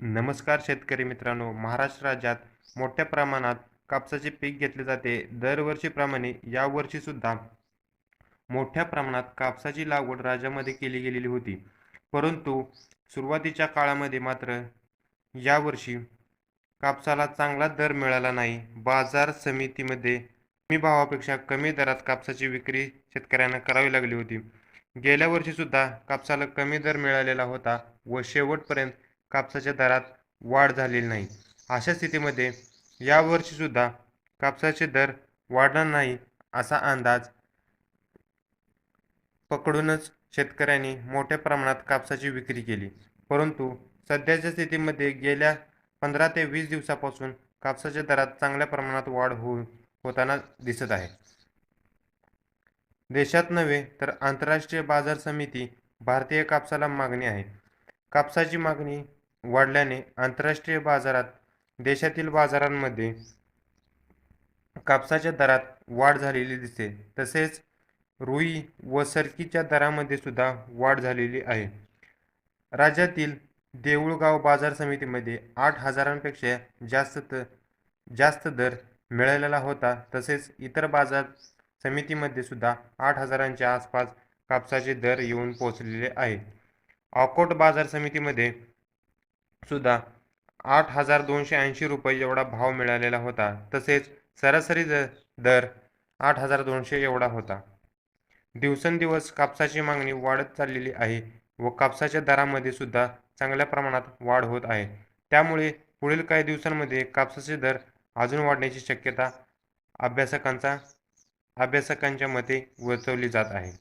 नमस्कार शेतकरी मित्रांनो. महाराष्ट्र राज्यात मोठ्या प्रमाणात कापसाचे पीक घेतले जाते. दरवर्षीप्रमाणे यावर्षी सुद्धा मोठ्या प्रमाणात कापसाची लागवड राज्यामध्ये केली गेलेली होती. परंतु सुरुवातीच्या काळामध्ये मात्र यावर्षी कापसाला चांगला दर मिळाला नाही. बाजार समितीमध्ये कमी भावापेक्षा कमी दरात कापसाची विक्री शेतकऱ्यांना करावी लागली होती. गेल्या वर्षीसुद्धा कापसाला कमी दर मिळालेला होता व शेवटपर्यंत कापसाच्या दरात वाढ झालेली नाही. अशा स्थितीमध्ये यावर्षी सुद्धा कापसाचे दर वाढणार नाही असा अंदाज पकडूनच शेतकऱ्यांनी मोठ्या प्रमाणात कापसाची विक्री केली. परंतु सध्याच्या स्थितीमध्ये गेल्या पंधरा ते वीस दिवसापासून कापसाच्या दरात चांगल्या प्रमाणात वाढ हो होताना दिसत आहे. देशात नव्हे तर आंतरराष्ट्रीय बाजार समिती भारतीय कापसाला मागणी आहे. कापसाची मागणी वाढल्याने आंतरराष्ट्रीय बाजारात देशातील बाजारांमध्ये कापसाच्या दरात वाढ झालेली दिसते. तसेच रुई व सरकीच्या दरामध्ये सुद्धा वाढ झालेली आहे. राज्यातील देऊळगाव बाजार समितीमध्ये आठ हजारांपेक्षा जास्त त जास्त दर मिळालेला होता. तसेच इतर बाजार समितीमध्ये सुद्धा आठ हजारांच्या आसपास कापसाचे दर येऊन पोहोचलेले आहे. अकोट बाजार समितीमध्ये सुद्धा आठ हजार दोनशे ऐंशी रुपये एवढा भाव मिळालेला होता. तसेच सरासरी द दर आठ हजार दोनशे एवढा होता. दिवसेंदिवस कापसाची मागणी वाढत चाललेली आहे व कापसाच्या दरामध्ये सुद्धा चांगल्या प्रमाणात वाढ होत आहे. त्यामुळे पुढील काही दिवसांमध्ये कापसाचे दर अजून वाढण्याची शक्यता अभ्यासकांचा अभ्यासकांच्या मते वर्तवली जात आहे.